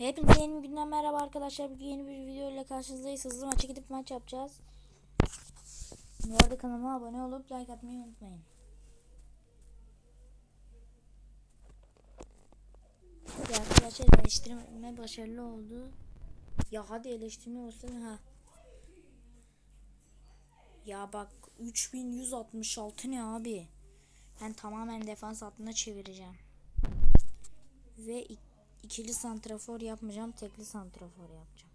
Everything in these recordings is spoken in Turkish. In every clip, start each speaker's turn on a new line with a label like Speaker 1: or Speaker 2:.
Speaker 1: Hepinize yeni bir günden merhaba arkadaşlar. Bugün yeni bir video ile karşınızdayız. Hızlı maça gidip maç yapacağız. Bu arada kanalıma abone olup like atmayı unutmayın. Hadi arkadaşlar eleştirme başarılı oldu. Ya hadi eleştirme olsun ha. Ya bak 3166 ne abi? Ben tamamen defans hattına çevireceğim. Ve ik- ikili santrafor yapmayacağım. Tekli santrafor yapacağım.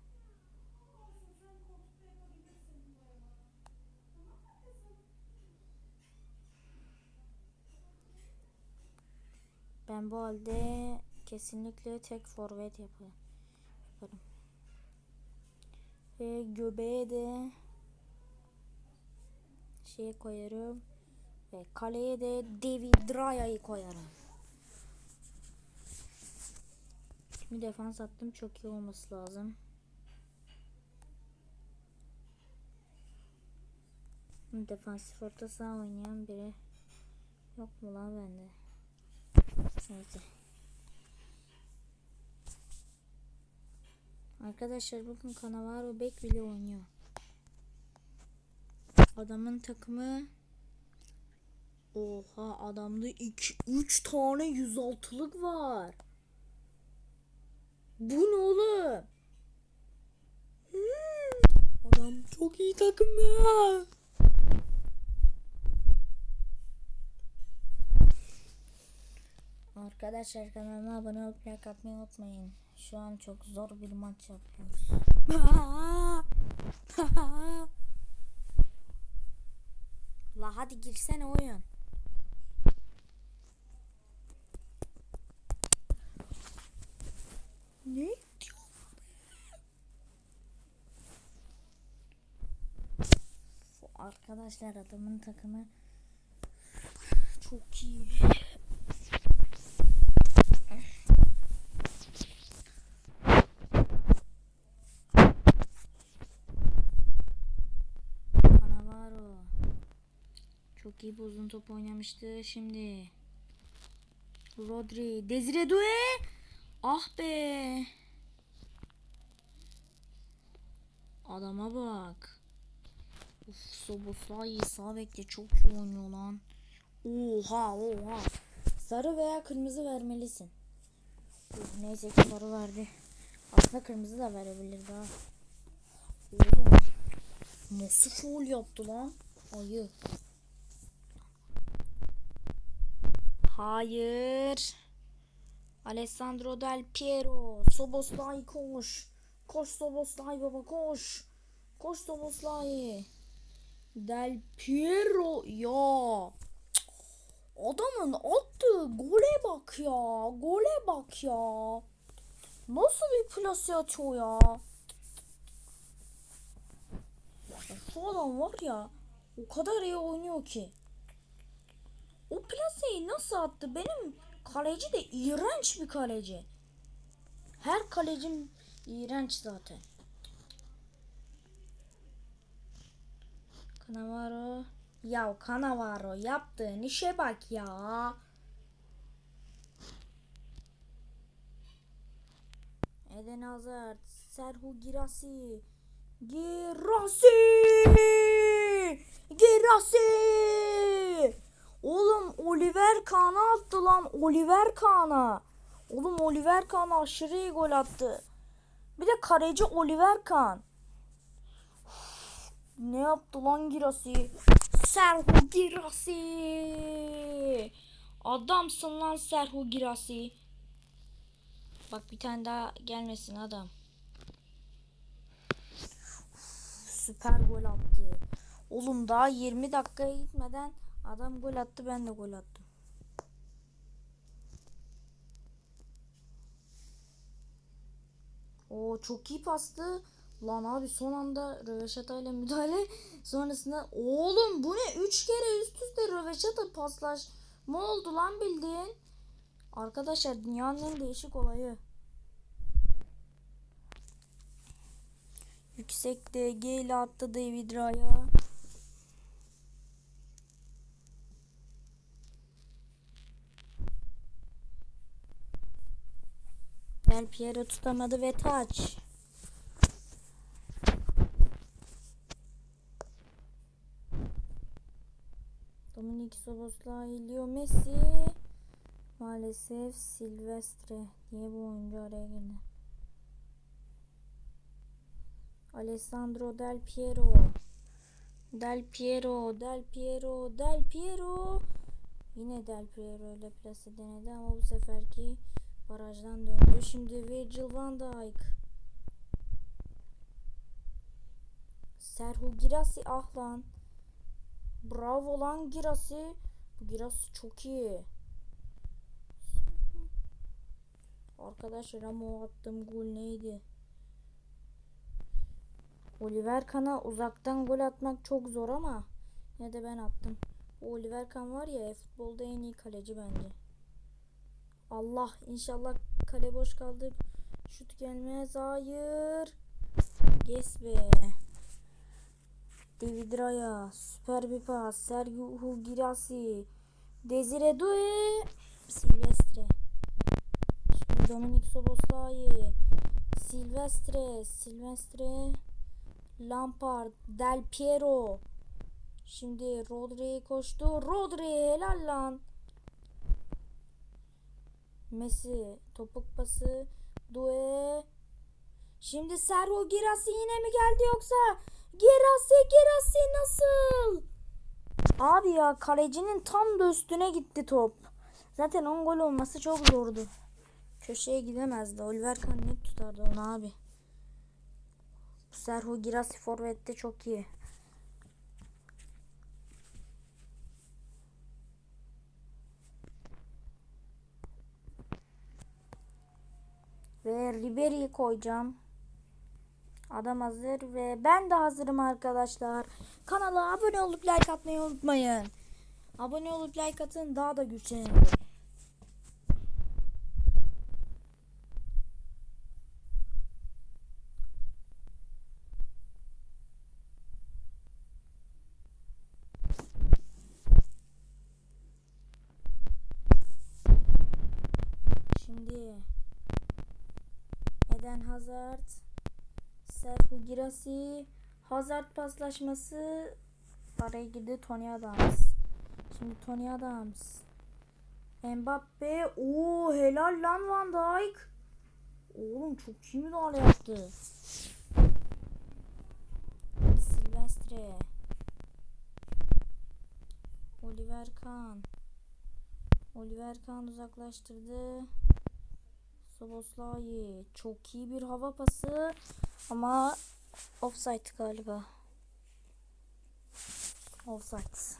Speaker 1: Ben bu halde kesinlikle tek forvet yaparım. Ve göbeğe de şey koyarım. Ve kaleye de David Raya'yı koyarım. Şimdi defans attım çok iyi olması lazım. Defansif orta saha oynayan biri yok mu lan bende? Neyse. Arkadaşlar bakın Cannavaro bek bile oynuyor. Adamın takımı Oha adamda 2 3 tane 106'lık var. Bu ne oğlum? Hmm, Adam çok iyi takım ya. Arkadaşlar kanalıma abone olup like atmayı unutmayın. Şu an çok zor bir maç yapıyoruz. La hadi girsene oyun. Ne diyor? Arkadaşlar adamın takımı çok iyi. Cannavaro çok iyi bir uzun top oynamıştı. Şimdi Rodri, Desire Doué. Ah be. Adama bak. Uf, Soboslay sağ bekle çok iyi oynuyor lan. Oha oha. Sarı veya kırmızı vermelisin. Uf, neyse ki sarı verdi. Aslında kırmızı da verebilir daha. Oğlum. Nasıl foul yaptı lan? Ayı. Hayır. Alessandro Del Piero. Soboslay koş. Koş Soboslay baba koş. Koş Soboslay. Del Piero ya. Adamın attığı gole bak ya. Gole bak ya. Nasıl bir plase atıyor ya. Ya Şu adam var ya. O kadar iyi oynuyor ki. O plaseyi nasıl attı? Benim kaleci de iğrenç bir kaleci. Her kalecim iğrenç zaten. Cannavaro. Ya Cannavaro yaptığın işe bak ya. Eden Hazard. Serhu Girassi. Girassi! Girassi! Oğlum Oliver Kahn'a attı lan. Oliver Kahn'a. Oğlum Oliver Kahn aşırı iyi gol attı. Bir de kaleci Oliver Kahn. Uf, Ne yaptı lan Girassi? Serhu Girassi! Adamsın lan Serhu Girassi. Bak bir tane daha gelmesin adam. Süper gol attı. Oğlum daha 20 dakikaya gitmeden adam gol attı ben de gol attım. O çok iyi pastı. Lan abi son anda röveşata ile müdahale sonrasında oğlum bu ne 3 kere üst üste röveşata paslaş mı oldu lan bildiğin? Arkadaşlar dünyanın en değişik olayı. Yüksek DG ile attı David Raya. Del Piero tutamadı ve taç. Dominik Sobosla Leo Messi. Maalesef Silvestre diye bu oyuncu araya girdi. Alessandro Del Piero. Del Piero, Del Piero, Del Piero. Yine Del Piero ile plase denedi ama bu seferki barajdan döndü. Şimdi Virgil van Dijk. Serhu Girassi ah lan. Bravo lan Girassi. Bu Girassi çok iyi. Arkadaş Ramo attığım gol neydi? Oliver Kahn'a uzaktan gol atmak çok zor ama ne de ben attım. O Oliver Kahn var ya futbolda en iyi kaleci bence. Allah inşallah kale boş kaldı. Şut gelmez. Hayır. Yes be. David Raya. Süper bir pas. Sergio Girassi. Desire Doué. Silvestre. Şimdi Dominik Soboslai. Silvestre. Silvestre. Lampard. Del Piero. Şimdi Rodri koştu. Rodri helal lan. Messi topuk pası. Due. Şimdi Servo Girassi yine mi geldi yoksa? Girassi Girassi nasıl? Abi ya kalecinin tam da üstüne gitti top. Zaten 10 gol olması çok zordu. Köşeye gidemezdi. Oliver Kahn net tutardı onu abi. Serhu Girassi forvette çok iyi. Ve Ribery'i koyacağım. Adam hazır ve ben de hazırım arkadaşlar. Kanala abone olup like atmayı unutmayın. Abone olup like atın daha da güçlenin. Şimdi Eden Hazard Serhu Girassi Hazard paslaşması araya girdi Tony Adams. Şimdi Tony Adams. Mbappe. Oo helal lan Van Dijk. Oğlum çok iyi müdahale yaptı. Silvestre. Oliver Kahn. Oliver Kahn uzaklaştırdı. Soboslai çok iyi bir hava pası ama offside galiba. Offside.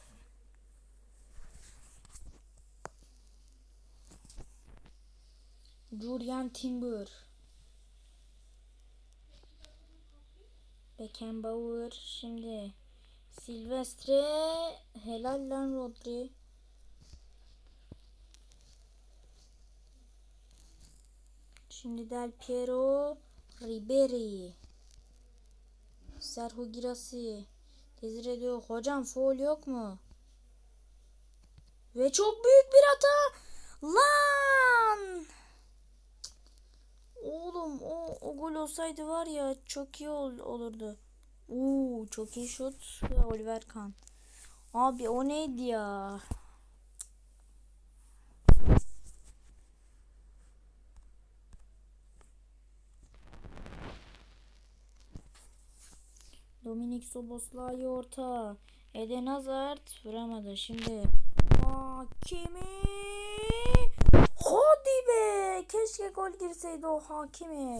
Speaker 1: Julian Timber. Beckenbauer şimdi Silvestre helal lan Rodri. Şimdi Del Piero Ribery. Serhu Girassi. Desire diyor. Hocam foul yok mu? Ve çok büyük bir hata. Lan! Oğlum o, o gol olsaydı var ya çok iyi ol, olurdu. Uuu çok iyi şut ve Oliver Kahn. Abi o neydi ya? Dominik Soboslay orta. Eden Hazard vuramadı. Şimdi Hakimi. Hadi be. Keşke gol girseydi o Hakimi.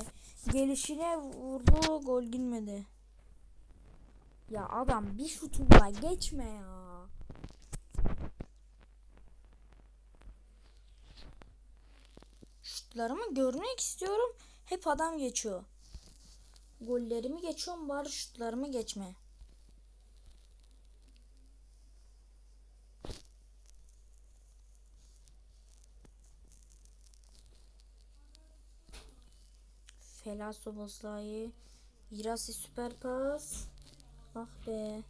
Speaker 1: Gelişine vurdu. Gol girmedi. Ya adam bir şutunda geçme ya. Şutlarımı görmek istiyorum. Hep adam geçiyor. Gollerimi geçiyorum bari şutlarımı geçme. Felaso Boslai. Virasi süper pas. Ah be.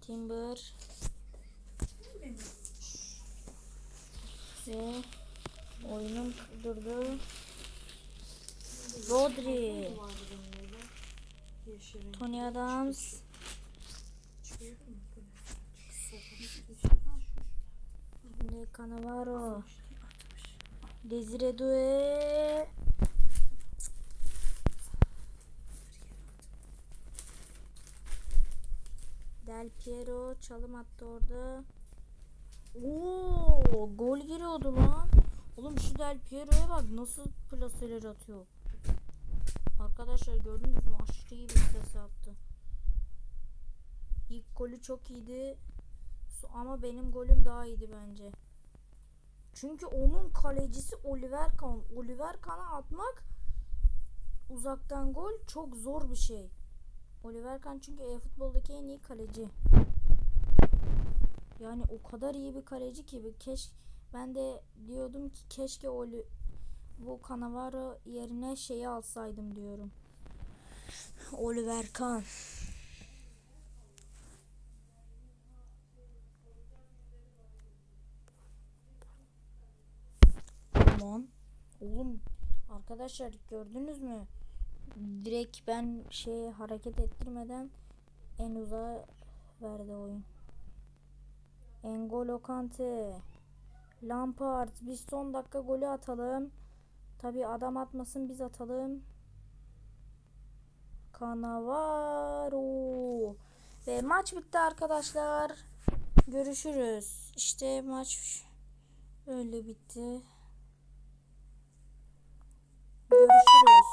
Speaker 1: Timber. Ve oyunum durdu. Rodri.
Speaker 2: Yeşil.
Speaker 1: Tony Adams. Şimdi Cannavaro. Desire Doué. Del Piero çalım attı orada. Oo, gol giriyordu lan. Oğlum şu Del Piero'ya bak nasıl plaseler atıyor. Arkadaşlar gördünüz mü? Aşırı iyi bir plase attı. İlk golü çok iyiydi. Ama benim golüm daha iyiydi bence. Çünkü onun kalecisi Oliver Kahn. Oliver Kahn'a atmak uzaktan gol çok zor bir şey. Oliver Kahn çünkü e-futboldaki en iyi kaleci. Yani o kadar iyi bir kaleci ki keş ben de diyordum ki keşke Oli bu Cannavaro yerine şeyi alsaydım diyorum. Oliver Kahn. Aman. Oğlum arkadaşlar gördünüz mü? Direkt ben şey hareket ettirmeden en uzağa verdi oyun. Engolo Kante. Lampard. Biz son dakika golü atalım. Tabi adam atmasın biz atalım. Cannavaro. Ve maç bitti arkadaşlar. Görüşürüz. İşte maç öyle bitti. Görüşürüz.